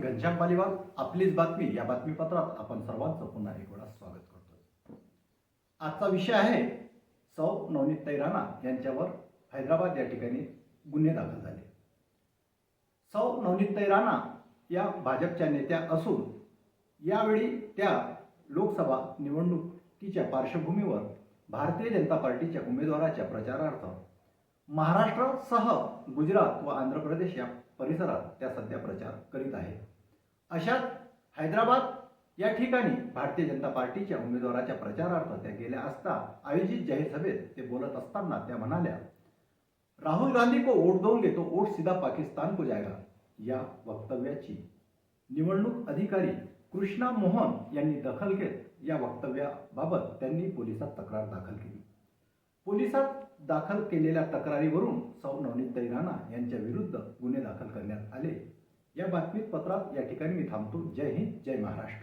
घनश्याम पालिवाल आपलीच बातमी या बातमीपत्रात आपण सर्वांचं पुन्हा एक वेळा स्वागत करतो. आजचा विषय आहे सौ नवनीत राणा यांच्यावर हैदराबाद या ठिकाणी गुन्हे दाखल झाले. सौ नवनीत राणा या भाजपच्या नेत्या असून यावेळी त्या लोकसभा निवडणुकीच्या पार्श्वभूमीवर भारतीय जनता पार्टीच्या उमेदवाराच्या प्रचारार्थ महाराष्ट्रासह गुजरात व आंध्र प्रदेश या परिसरात त्या सध्या प्रचार करीत आहेत. अशात हैदराबाद या ठिकाणी भारतीय जनता पार्टीच्या उमेदवाराच्या प्रचारार्थ त्या गेल्या असता आयोजित जाहीर सभेत ते बोलत असताना त्या म्हणाल्या राहुल गांधी को वोट दोगे तो वोट सीधा पाकिस्तान को जाएगा. या वक्तव्याची निवडणूक अधिकारी कृष्णा मोहन यांनी दखल घेत या वक्तव्याबाबत त्यांनी पोलिसात तक्रार दाखल केली. पोलिसात दाखल केलेल्या तक्रारीवरून सौ नवनीत राणा यांच्या विरुद्ध गुन्हे दाखल करण्यात आले. या बातमीत पत्रात या ठिकाणी मी थांबतो. जय हिंद जय महाराष्ट्र.